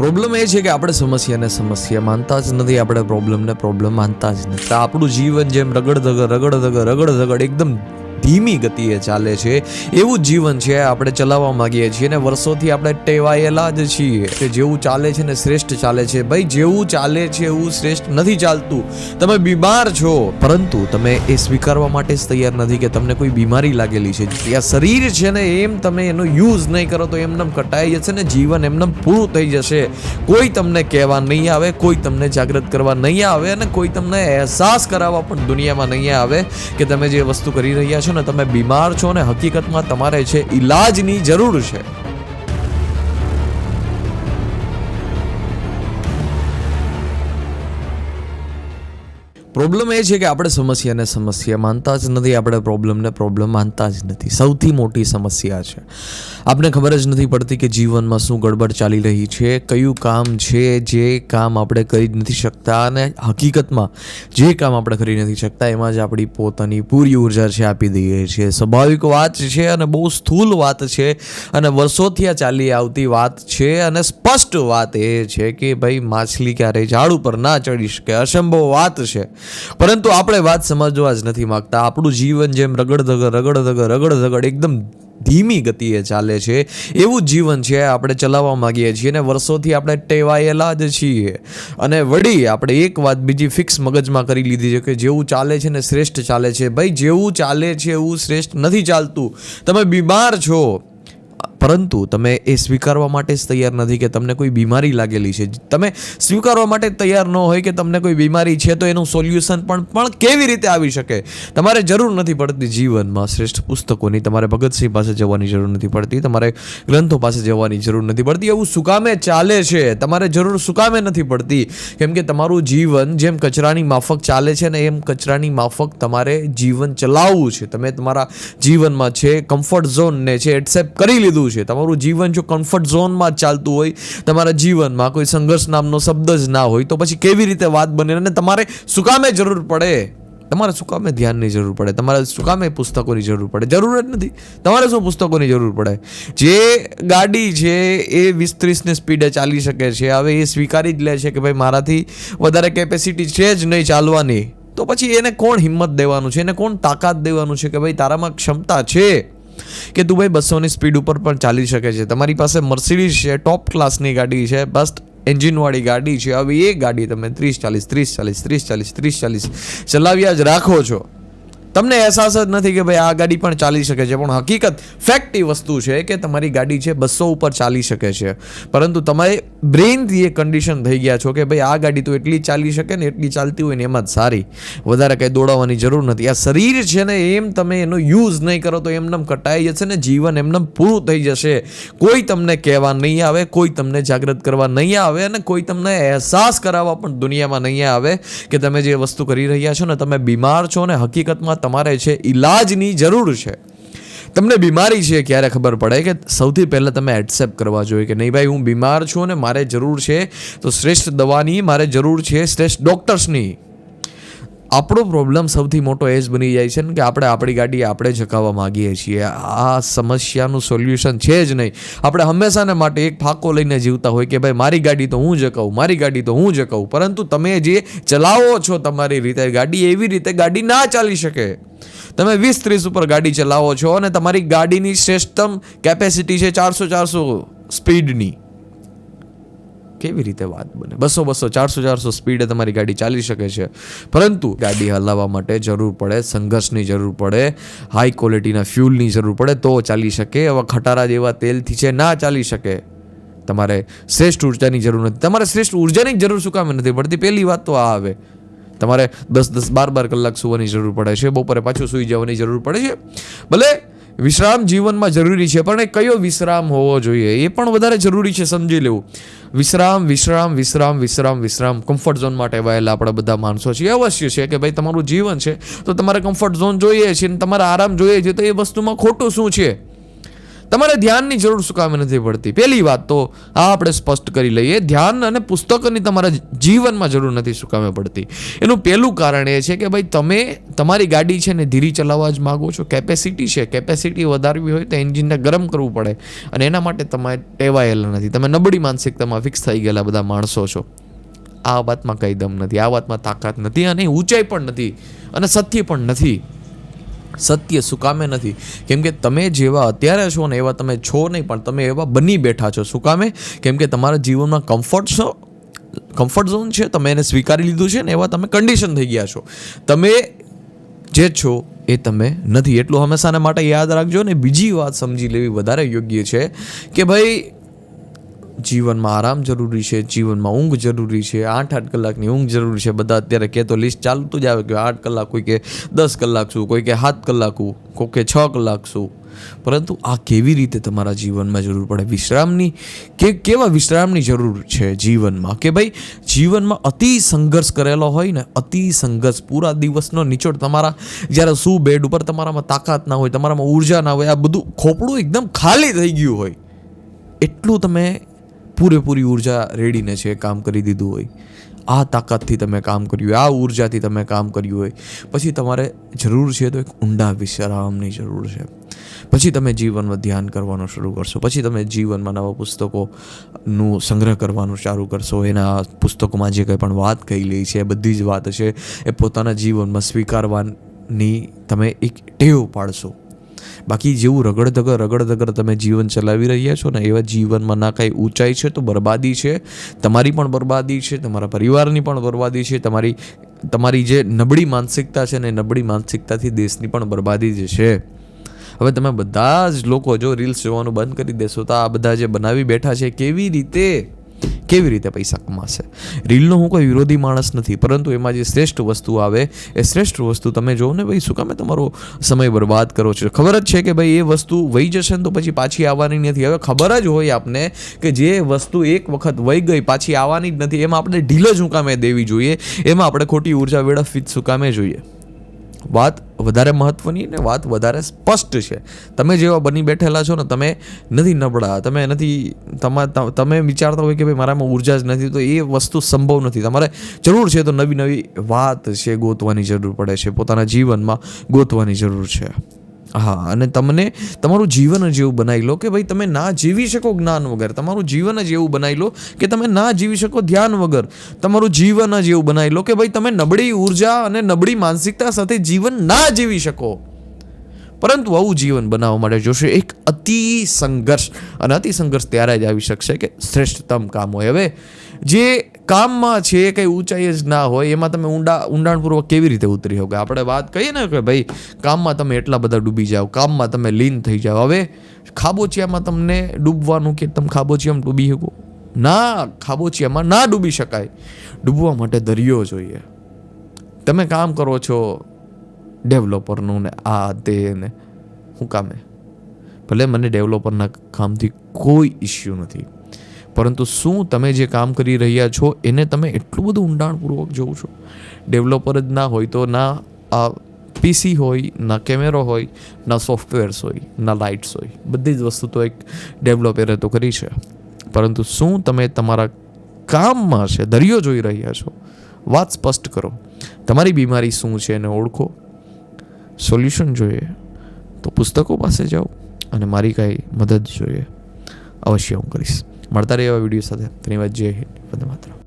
Problem એ છે કે આપણે સમસ્યાને સમસ્યા માનતા જ નથી, આપણે પ્રોબ્લેમને પ્રોબ્લેમ માનતા જ નથી. આપણું જીવન જેમ રગડ ધગડ રગડ ધગડ રગડ ધગડ એકદમ ધીમી ગતિએ ચાલે છે. એવું જીવન છે આપણે ચલાવવા માંગીએ છીએ અને વર્ષોથી આપણે ટેવાયેલા જ છીએ કે જેવું ચાલે છે ને શ્રેષ્ઠ ચાલે છે. ભાઈ, જેવું ચાલે છે એવું શ્રેષ્ઠ નથી ચાલતું. તમે બીમાર છો. પરંતુ તમે એ સ્વીકારવા માટે જ તૈયાર નથી કે તમને કોઈ બીમારી લાગેલી છે. આ શરીર છે ને એમ તમે એનો યુઝ નહીં કરો તો એમનેમ કટાઈ જશે ને જીવન એમનેમ પૂરું થઈ જશે. કોઈ તમને કહેવા નહીં આવે, કોઈ તમને જાગૃત કરવા નહીં આવે અને કોઈ તમને અહેસાસ કરાવવા પણ દુનિયામાં નહીં આવે કે તમે જે વસ્તુ કરી રહ્યા છો ને તમે બીમાર છો ને હકીકતમાં તમારે છે ઈલાજની જરૂર છે. પ્રોબ્લેમ એ છે કે આપણે સમસ્યાને સમસ્યા માનતા જ નથી, આપણે પ્રોબ્લેમને પ્રોબ્લેમ માનતા જ નથી. સૌથી મોટી સમસ્યા છે. આપણે ખબર જ નથી પડતી કે જીવનમાં શું ગડબડ ચાલી રહી છે, કયું કામ છે, જે કામ આપણે કરી જ નથી શકતા અને હકીકતમાં જે કામ આપણે કરી નથી શકતા, એમાં જ આપણી પોતાની પૂરી ઊર્જા છે આપી દઈએ છીએ. સ્વાભાવિક વાત છે અને બહુ સ્થૂલ વાત છે અને વર્ષોથી આ ચાલી આવતી વાત છે અને સ્પષ્ટ વાત એ છે કે ભાઈ માછલી ક્યારેય ઝાડ ઉપર ના ચડી શકે. અસંભવ વાત છે. પરંતુ આપણે વાત સમજવા જ નથી માગતા. આપણું જીવન જેમ રગડ ધગડ રગડ ધગડ રગડ ધગડ એકદમ ધીમી ગતિએ ચાલે છે. એવું જીવન છે આપણે ચલાવવા માંગીએ છીએ અને વર્ષોથી આપણે ટેવાયેલા જ છીએ. અને વળી આપણે એક વાત બીજી ફિક્સ મગજમાં કરી લીધી છે કે જેવું ચાલે છે ને શ્રેષ્ઠ ચાલે છે. ભાઈ, જેવું ચાલે છે એવું શ્રેષ્ઠ નથી ચાલતું. તમે બીમાર છો. પરંતુ તમે એ સ્વીકારવા માટે જ તૈયાર નથી કે તમને કોઈ બીમારી લાગેલી છે. તમે સ્વીકારવા માટે તૈયાર ન હોય કે તમને કોઈ બીમારી છે તો એનું સોલ્યુશન પણ પણ કેવી રીતે આવી શકે? તમારે જરૂર નથી પડતી જીવનમાં શ્રેષ્ઠ પુસ્તકોની. તમારે ભગતસિંહ પાસે જવાની જરૂર નથી પડતી. તમારે ગ્રંથો પાસે જવાની જરૂર નથી પડતી. એવું સુકામે ચાલે છે? તમારે જરૂર સુકામે નથી પડતી? કેમ કે તમારું જીવન જેમ કચરાની માફક ચાલે છે ને એમ કચરાની માફક તમારે જીવન ચલાવવું છે. તમે તમારા જીવનમાં છે કમ્ફર્ટ ઝોનને છે એક્સેપ્ટ કરી લીધું છે. તમારું જીવન જો કમ્ફર્ટ ઝોનમાં ચાલતું હોય, તમારા જીવનમાં કોઈ સંઘર્ષ નામનો શબ્દ જ ના હોય, તો પછી કેવી રીતે વાત બને? અને તમારે શું કામે જરૂર પડે? તમારે શું કામે ધ્યાનની જરૂર પડે? તમારે શું કામે પુસ્તકોની જરૂર પડે? જરૂર જ નથી. તમારે શું પુસ્તકોની જરૂર પડે? જે ગાડી છે એ વીસ ત્રીસની સ્પીડે ચાલી શકે છે. હવે એ સ્વીકારી જ લે છે કે ભાઈ મારાથી વધારે કેપેસિટી છે જ નહીં ચાલવાની. તો પછી એને કોણ હિંમત દેવાનું છે? એને કોણ તાકાત દેવાનું છે કે ભાઈ તારામાં ક્ષમતા છે? કે દુબઈ બસોની સ્પીડ ઉપર પણ ચાલી શકે છે. તમારી પાસે મર્સિડીઝ છે ટોપ ક્લાસની ગાડી છે બસ એન્જિનવાળી ગાડી છે. હવે એ ગાડી તમે ત્રીસ ચાલીસ ત્રીસ ચાલીસ ત્રીસ ચાલીસ ત્રીસ ચાલીસ ચલાવ્યા જ રાખો છો. તમને અહેસાસ જ નથી કે ભાઈ આ ગાડી પણ ચાલી શકે છે, પણ હકીકત ફેક્ટ એ વસ્તુ છે કે તમારી ગાડી છે બસો ઉપર ચાલી શકે છે. પરંતુ તમારે બ્રેઇનથી એ કન્ડિશન થઈ ગયા છો કે ભાઈ આ ગાડી તો એટલી ચાલી શકે ને એટલી ચાલતી હોય ને એમાં જ સારી. વધારે કંઈ દોડાવવાની જરૂર નથી. આ શરીર છે ને એમ તમે એનો યુઝ નહીં કરો તો એમનેમ કટાઈ જશે ને જીવન એમનેમ પૂરું થઈ જશે. કોઈ તમને કહેવા નહીં આવે, કોઈ તમને જાગૃત કરવા નહીં આવે અને કોઈ તમને અહેસાસ કરાવવા પણ દુનિયામાં નહીં આવે કે તમે જે વસ્તુ કરી રહ્યા છો ને તમે બીમાર છો ને હકીકતમાં તમારે છે ઈલાજની જરૂર છે. તમને બીમારી છે ક્યારે ખબર પડે કે સૌથી પહેલાં તમે એક્સેપ્ટ કરવા જોઈએ કે નહીં ભાઈ, હું બીમાર છું અને મારે જરૂર છે, તો શ્રેષ્ઠ દવાની મારે જરૂર છે શ્રેષ્ઠ ડૉક્ટર્સની. આપણો પ્રોબ્લેમ સૌથી મોટો એ જ બની જાય છે ને કે આપણે આપણી ગાડી આપણે જકાવવા માગીએ છીએ. આ સમસ્યાનું સોલ્યુશન છે જ નહીં. આપણે હંમેશાને માટે એક ફાંકો લઈને જીવતા હોય કે ભાઈ, મારી ગાડી તો હું જકાવું મારી ગાડી તો હું જકાવું પરંતુ તમે જે ચલાવો છો તમારી રીતે, ગાડી એવી રીતે ગાડી ના ચાલી શકે. તમે વીસ ત્રીસ ઉપર ગાડી ચલાવો છો અને તમારી ગાડીની શ્રેષ્ઠતમ કેપેસિટી છે ચારસો ચારસો સ્પીડની કેવી રીતે વાત બને? બસો બસો, ચારસો ચારસો સ્પીડે તમારી ગાડી ચાલી શકે છે. પરંતુ ગાડી હલાવવા માટે જરૂર પડે, સંઘર્ષની જરૂર પડે હાઈ ક્વોલિટીના ફ્યુલની જરૂર પડે, તો ચાલી શકે. એવા ખટારા જેવા તેલથી છે, ના ચાલી શકે. તમારે શ્રેષ્ઠ ઉર્જાની જરૂર નથી. તમારે શ્રેષ્ઠ ઉર્જાની જરૂર શું કામ નથી પડતી? પહેલી વાત તો આ આવે. તમારે દસ દસ બાર બાર કલાક સુવાની જરૂર પડે છે, બપોરે પાછું સૂઈ જવાની જરૂર પડે છે. ભલે વિશ્રામ જીવનમાં જરૂરી છે, પણ એ કયો વિશ્રામ હોવો જોઈએ એ પણ વધારે જરૂરી છે, સમજી લેવું. વિશ્રામ વિશ્રામ વિશ્રામ વિશ્રામ વિશ્રામ કમ્ફર્ટ ઝોન માટે વાયેલા આપણા બધા માણસો છીએ અવશ્ય છે કે ભાઈ, તમારું જીવન છે, તો તમારે કમ્ફર્ટ ઝોન જોઈએ છે ને તમારે આરામ જોઈએ છે, તો એ વસ્તુમાં ખોટું શું છે? તમારે ધ્યાનની જરૂર કામે નથી પડતી? પહેલી વાત તો આ આપણે સ્પષ્ટ કરી લઈએ, ધ્યાન અને પુસ્તકોની તમારા જીવનમાં જરૂર નથી શું પડતી. એનું પહેલું કારણ એ છે કે ભાઈ તમે, તમારી ગાડી છે ને ધીરી ચલાવવા જ માગો છો. કેપેસિટી છે, કેપેસિટી વધારવી હોય તો એન્જિનને ગરમ કરવું પડે અને એના માટે તમે ટેવાયેલા નથી. તમે નબળી માનસિકતામાં ફિક્સ થઈ ગયેલા બધા માણસો છો. આ વાતમાં કંઈ દમ નથી, આ વાતમાં તાકાત નથી અને ઊંચાઈ પણ નથી અને સત્ય પણ નથી. સત્ય સુકામે કામે નથી. કેમ કે તમે જેવા અત્યારે છો ને એવા તમે છો નહીં, પણ તમે એવા બની બેઠા છો શું કામે કેમ કે તમારા જીવનમાં કમ્ફર્ટ છો કમ્ફર્ટ ઝોન છે, તમે એને સ્વીકારી લીધું છે ને એવા તમે કન્ડિશન થઈ ગયા છો. તમે જે છો એ તમે નથી. એટલું હંમેશાને માટે યાદ રાખજો ને બીજી વાત સમજી લેવી વધારે યોગ્ય છે કે ભાઈ જીવનમાં આરામ જરૂરી છે, જીવનમાં ઊંઘ જરૂરી છે, આઠ આઠ કલાકની ઊંઘ જરૂરી છે. બધા અત્યારે કહેતો લિસ્ટ ચાલતું જ આવે કે આઠ કલાક કોઈ કે દસ કલાક શું કોઈ કે સાત કલાક કોઈ કે છ કલાક શું પરંતુ આ કેવી રીતે તમારા જીવનમાં જરૂર પડે? વિશ્રામની કે કેવા વિશ્રામની જરૂર છે જીવનમાં? કે ભાઈ, જીવનમાં અતિ સંઘર્ષ કરેલો હોય ને, અતિ સંઘર્ષ પૂરા દિવસનો નિચોડ તમારા, જ્યારે શું બેડ ઉપર તમારામાં તાકાત ના હોય, તમારામાં ઊર્જા ના હોય, આ બધું ખોપડું એકદમ ખાલી થઈ ગયું હોય. એટલું તમે પૂરેપૂરી ઊર્જા રેડીને છે કામ કરી દીધું હોય. આ તાકાતથી તમે કામ કર્યું હોય, આ ઉર્જાથી તમે કામ કર્યું હોય. પછી તમારે જરૂર છે તો એક ઊંડા વિશ્રામની જરૂર છે. પછી તમે જીવનમાં ધ્યાન કરવાનું શરૂ કરશો. પછી તમે જીવનમાં નવા પુસ્તકોનું સંગ્રહ કરવાનું ચાલુ કરશો. એના પુસ્તકોમાં જે કંઈ પણ વાત કહેલી છે એ બધી જ વાત છે, એ પોતાના જીવનમાં સ્વીકારવાની તમે એક ટેવ પાડશો. બાકી જેવું રગડધગર રગડધગર તમે જીવન ચલાવી રહ્યા છો ને, એવા જીવનમાં ના કાંઈ ઊંચાઈ છે તો બરબાદી છે. તમારી પણ બરબાદી છે, તમારા પરિવારની પણ બરબાદી છે, તમારી તમારી જે નબળી માનસિકતા છે ને નબળી માનસિકતાથી દેશની પણ બરબાદી જ છે. હવે તમે બધા જ લોકો જો રીલ્સ જોવાનું બંધ કરી દેશો તો આ બધા જે બનાવી બેઠા છે કેવી રીતે કેવી રીતે પૈસા કમાશે? રીલનો હું કોઈ વિરોધી માણસ નથી, પરંતુ એમાં જે શ્રેષ્ઠ વસ્તુ આવે, એ શ્રેષ્ઠ વસ્તુ તમે જોવો ને ભાઈ, શું કામે તમારો સમય બરબાદ કરો છો? ખબર જ છે કે ભાઈ, એ વસ્તુ વહી જશે ને તો પછી પાછી આવવાની નથી. હવે ખબર જ હોય આપને કે જે વસ્તુ એક વખત વહી ગઈ, પાછી આવવાની જ નથી. એમાં આપણે ઢીલ જ શું કામે દેવી જોઈએ? એમાં આપણે ખોટી ઊર્જા વેડફવી જ શું કામે જોઈએ? વાત વધારે મહત્વની ને વાત વધારે સ્પષ્ટ છે. તમે જેવા બની બેઠેલા છો ને, તમે નથી નબળા, તમે નથી, તમા તમે વિચારતા હોય કે ભાઈ મારામાં ઊર્જા જ નથી, તો એ વસ્તુ સંભવ નથી. તમારે જરૂર છે તો નવી નવી વાત છે ગોતવાની જરૂર પડે છે, પોતાના જીવનમાં ગોતવાની જરૂર છે. હા, અને તમને તમારું જીવન જ એવું બનાવી લો કે ભાઈ તમે ના જીવી શકો જ્ઞાન વગર. તમારું જીવન જ એવું બનાવી લો કે તમે ના જીવી શકો ધ્યાન વગર. તમારું જીવન જ એવું બનાવી લો કે ભાઈ તમે નબળી ઊર્જા અને નબળી માનસિકતા સાથે જીવન ના જીવી શકો. પરંતુ આવું જીવન બનાવવા માટે જોશે એક અતિ સંઘર્ષ. અને અતિ સંઘર્ષ ત્યારે જ આવી શકશે કે શ્રેષ્ઠતમ કામ હોય. હવે, જે કામમાં છે એ કંઈ ઊંચાઈ જ ના હોય, એમાં તમે ઊંડા, ઊંડાણપૂર્વક કેવી રીતે ઉતરી શકો? આપણે વાત કહીએ ને કે ભાઈ કામમાં તમે એટલા બધા ડૂબી જાઓ કામમાં તમે લીન થઈ જાઓ. હવે ખાબોચિયામાં તમને ડૂબવાનું કે તમે ખાબોચિયામાં ડૂબી શકો? ના, ખાબોચિયામાં ના ડૂબી શકાય. ડૂબવા માટે દરિયો જોઈએ. તમે કામ કરો છો ડેવલપરનું ને આ તે ને શું કામે? ભલે મને ડેવલપરના કામથી કોઈ ઇસ્યુ નથી. પરંતુ શું તમે જે કામ કરી રહ્યા છો, એને તમે એટલું બધું ઊંડાણપૂર્વક જોવો છો? ડેવલપર જ ના હોય તો ના આ પીસી હોય, ના કેમેરો હોય, ના સોફ્ટવેર્સ હોય, ના લાઇટ્સ હોય. બધી જ વસ્તુ તો એક ડેવલપરે તો કરી છે. પરંતુ શું તમે તમારા કામમાં છે, દરિયો જોઈ રહ્યા છો? વાત સ્પષ્ટ કરો. તમારી બીમારી શું છે એને ઓળખો. સોલ્યુશન જોઈએ તો પુસ્તકો પાસે જાઓ અને મારી કાંઈ મદદ જોઈએ. અવશ્ય હું કરીશ. મળતા રહે એવા વીડિયો સાથે. ધન્યવાદ જય હિન્દ વંદે માતરમ.